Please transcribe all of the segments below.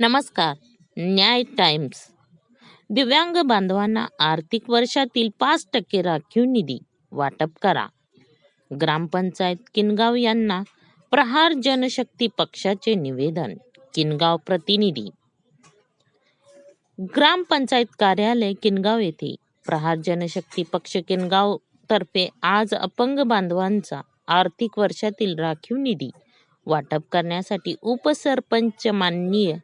नमस्कार न्याय टाइम्स. दिव्यांग बांधवांना आर्थिक वर्षातील पाच टक्के राखीव निधी वाटप करा. ग्रामपंचायत किनगाव यांना प्रहार जनशक्ती पक्षाचे निवेदन किनगाव प्रतिनिधी. ग्रामपंचायत कार्यालय किनगाव येथे प्रहार जनशक्ती पक्ष किनगाव तर्फे आज अपंग बांधवांचा आर्थिक वर्षातील राखीव निधी वाटप करण्यासाठी उपसरपंच माननीय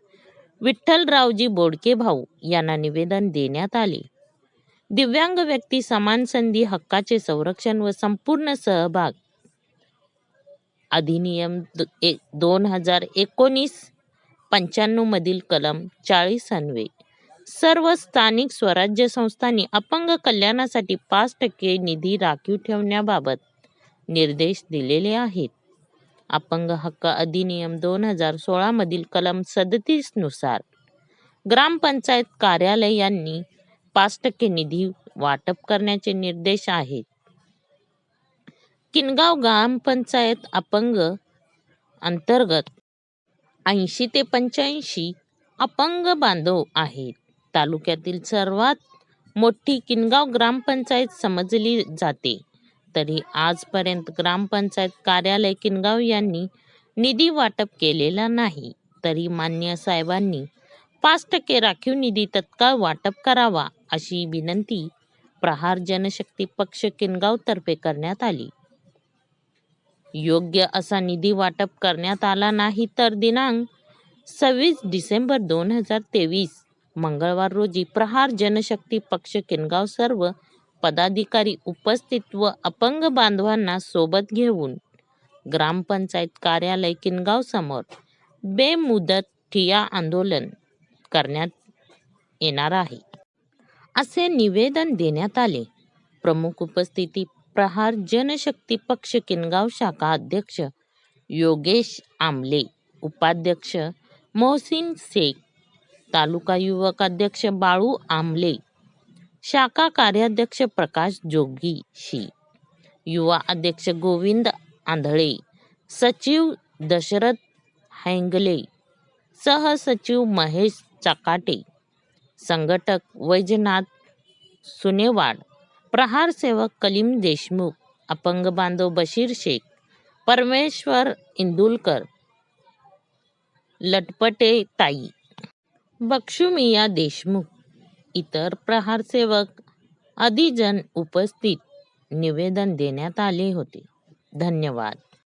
विठ्ठलरावजी बोडके भाऊ यांना निवेदन देण्यात आले. दिव्यांग व्यक्ती समान संधी हक्काचे संरक्षण व संपूर्ण सहभाग. अधिनियम द- दोन हजार एकोणीस पंच्याण्णव मधील कलम चाळीस अन्वे. सर्व स्थानिक स्वराज्य संस्थांनी अपंग कल्याणासाठी पाच टक्के निधी राखीव ठेवण्याबाबत निर्देश दिलेले आहेत. अपंग हक्क अधिनियम दोन हजार सोळा मधील कलम सदतीसनुसार. ग्रामपंचायत कार्यालय यांनी पाच टक्के निधी वाटप करण्याचे निर्देश आहेत. किनगाव ग्रामपंचायत अपंग अंतर्गत ऐंशी ते पंच्याऐंशी अपंग बांधव आहेत. तालुक्यातील सर्वात मोठी किनगाव ग्रामपंचायत समजली जाते. तरी आजपर्यंत ग्रामपंचायत कार्यालय किनगाव यांनी निधी वाटप केलेला नाही. तरी मान्य साहेबांनी पाच टक्के राखीव निधी तत्काळ वाटप करावा अशी विनंती प्रहार जनशक्ती पक्ष किनगाव तर्फे करण्यात आली. योग्य असा निधी वाटप करण्यात आला नाही तर दिनांक सव्वीस डिसेंबर दोन हजार तेवीस मंगळवार रोजी प्रहार जनशक्ती पक्ष किनगाव सर्व पदाधिकारी उपस्थित व अपंग बांधवांना सोबत घेऊन ग्रामपंचायत कार्यालय किनगाव समोर बेमुदत ठिया आंदोलन करण्यात येणार आहे. असे निवेदन देण्यात आले. प्रमुख उपस्थिती प्रहार जनशक्ती पक्ष किनगाव शाखा अध्यक्ष योगेश आमले उपाध्यक्ष मोहसिन शेख तालुका युवक अध्यक्ष बाळू आमले शाखा कार्याध्यक्ष प्रकाश जोगीशी युवा अध्यक्ष गोविंद आंधळे सचिव दशरथ हैंगले सहसचिव महेश चाकाटे संघटक वैजनाथ सुनेवाड प्रहार सेवक कलीम देशमुख अपंग बांधव बशीर शेख परमेश्वर इंदुलकर लटपटे ताई बक्षुमिया देशमुख इतर प्रहार सेवक आदी उपस्थित निवेदन देण्यात आले होते. धन्यवाद.